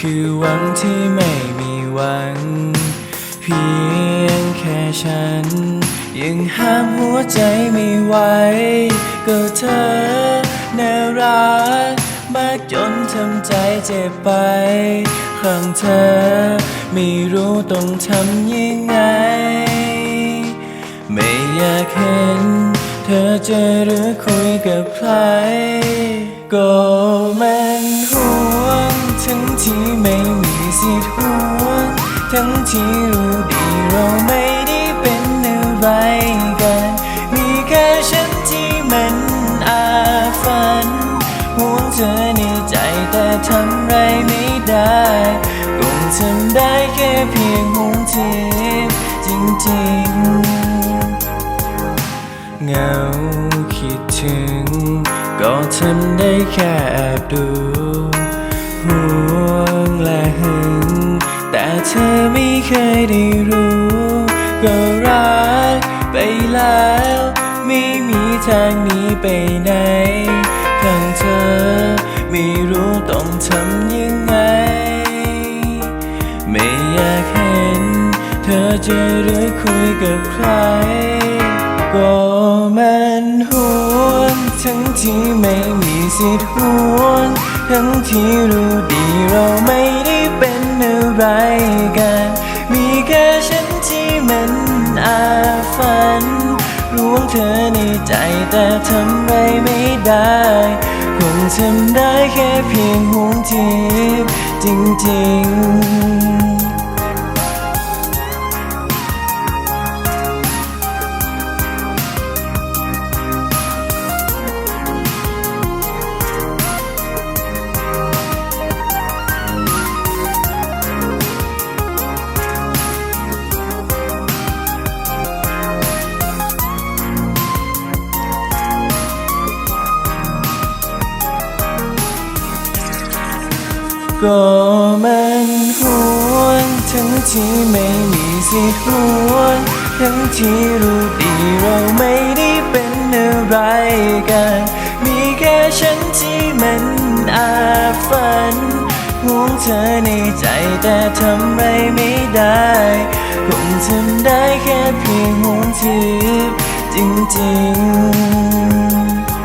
คือหวังที่ไม่มีหวัง เพียงแค่ฉัน ยังห้ามหัวใจไม่ไหวก็เธอน่ารักมากจนทำใจเจ็บไปข้างเธอ ไม่รู้ต้องทำยังไง ไม่อยากเห็น เธอเจอหรือคุยกับใครก็ ที่ไม่มีสิทธิ์หวงทั้งที่รู้ดีเราไม่ได้เป็นอะไรกัน มีแค่ฉันที่มันอาฝันห่วงเธอในใจแต่ทำไรไม่ได้คงทำได้แค่เพียงห่วงเธอจริงๆเงาคิดถึง ก็ทำได้แค่แอบดู ห่วงและหึง แต่เธอไม่เคยได้รู้ ก็รักไปแล้ว ไม่มีทางหนี้ไปไหนข้างเธอไม่รู้ต้องทำยังไง ไม่อยากเห็น เธอเจอหรือคุยกับใคร ก็มันห่วงทั้งที่ไม่มีสิทธิ์ห่วง ทั้งที่รู้ดีเราไม่ได้เป็นอะไรกัน มีแค่ฉันที่มันอาฝันรู้เธอในใจแต่ทำไรไม่ได้คงทำได้แค่เพียงห่วงทีจริงๆ ก็มันห่วงทั้งที่ไม่มีสิทธิ์ห่วงทั้งที่รู้ดีเราไม่ได้เป็นอะไรกัน มีแค่ฉันที่มันอาฝันห่วงเธอในใจแต่ทำไรไม่ได้คงทำได้แค่เพียงห่วงเธอจริงๆ